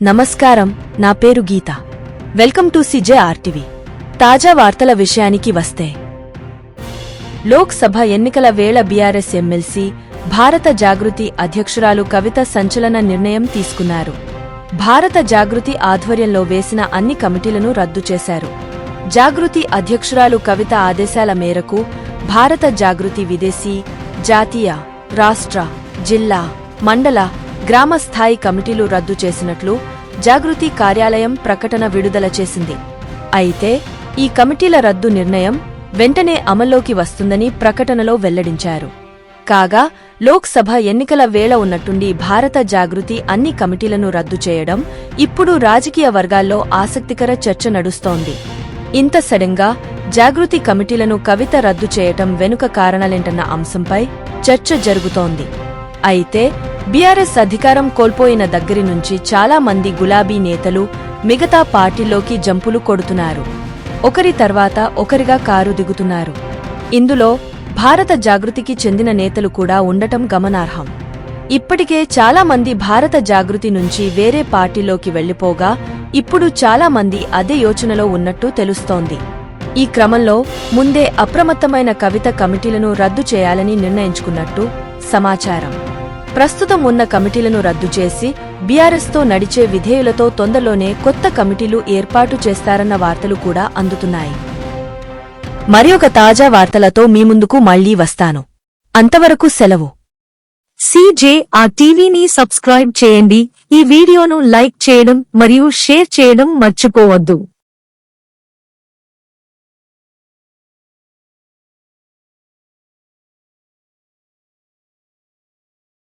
నమస్కారం నా పేరు Geetha. Welcome to CJ RTV తాజా వార్తల విషయానికి వస్తే లోక్సభ ఎన్నికల వేళ బీఆర్ఎస్ ఎమ్మెల్సీ భారత జాగృతి అధ్యక్షురాలు కవిత సంచలన నిర్ణయం తీసుకున్నారు. భారత జాగృతి ఆధ్వర్యంలో వేసిన అన్ని కమిటీలను రద్దు చేశారు. జాగృతి అధ్యక్షురాలు కవిత ఆదేశాల మేరకు భారత జాగృతి విదేశీ జాతీయ రాష్ట్ర జిల్లా మండల గ్రామ స్థాయి కమిటీలు రద్దు చేసినట్లు జాగృతి కార్యాలయం ప్రకటన విడుదల చేసింది. అయితే ఈ కమిటీల రద్దు నిర్ణయం వెంటనే అమల్లోకి వస్తుందని ప్రకటనలో వెల్లడించారు. కాగా లోక్సభ ఎన్నికల వేళ ఉన్నట్టుండి భారత జాగృతి అన్ని కమిటీలను రద్దు చేయడం ఇప్పుడు రాజకీయ వర్గాల్లో ఆసక్తికర చర్చ నడుస్తోంది. ఇంత సడన్గా జాగృతి కమిటీలను కవిత రద్దు చేయటం వెనుక కారణాలేంటన్న అంశంపై చర్చ జరుగుతోంది. అయితే బీఆర్ఎస్ అధికారం కోల్పోయిన దగ్గరి నుంచి చాలా మంది గులాబీ నేతలు మిగతా పార్టీలోకి జంపులు కొడుతున్నారు. ఒకరి తర్వాత ఒకరిగా కారు దిగుతున్నారు. ఇందులో భారత జాగృతికి చెందిన నేతలు కూడా ఉండటం గమనార్హం. ఇప్పటికే చాలా మంది భారత జాగృతి నుంచి వేరే పార్టీలోకి వెళ్ళిపోగా ఇప్పుడు చాలా మంది అదే యోచనలో ఉన్నట్టు తెలుస్తోంది. ఈ క్రమంలో ముందే అప్రమత్తమైన కవిత కమిటీలను రద్దు చేయాలని నిర్ణయించుకున్నట్టు సమాచారం. ప్రస్తుతం ఉన్న కమిటీలను రద్దు చేసి బీఆర్ఎస్తో నడిచే విధేయులతో తొందరలోనే కొత్త కమిటీలు ఏర్పాటు చేస్తారన్న వార్తలు కూడా అందుతున్నాయి. మరి ఒక తాజా వార్తలతో మీ ముందుకు మళ్ళీ వస్తాను. అంతవరకు సెలవు. సిజే ఆ టీవీని సబ్స్క్రైబ్ చేయండి. ఈ వీడియోను లైక్ చేయడం మరియు షేర్ చేయడం మర్చిపోవద్దు.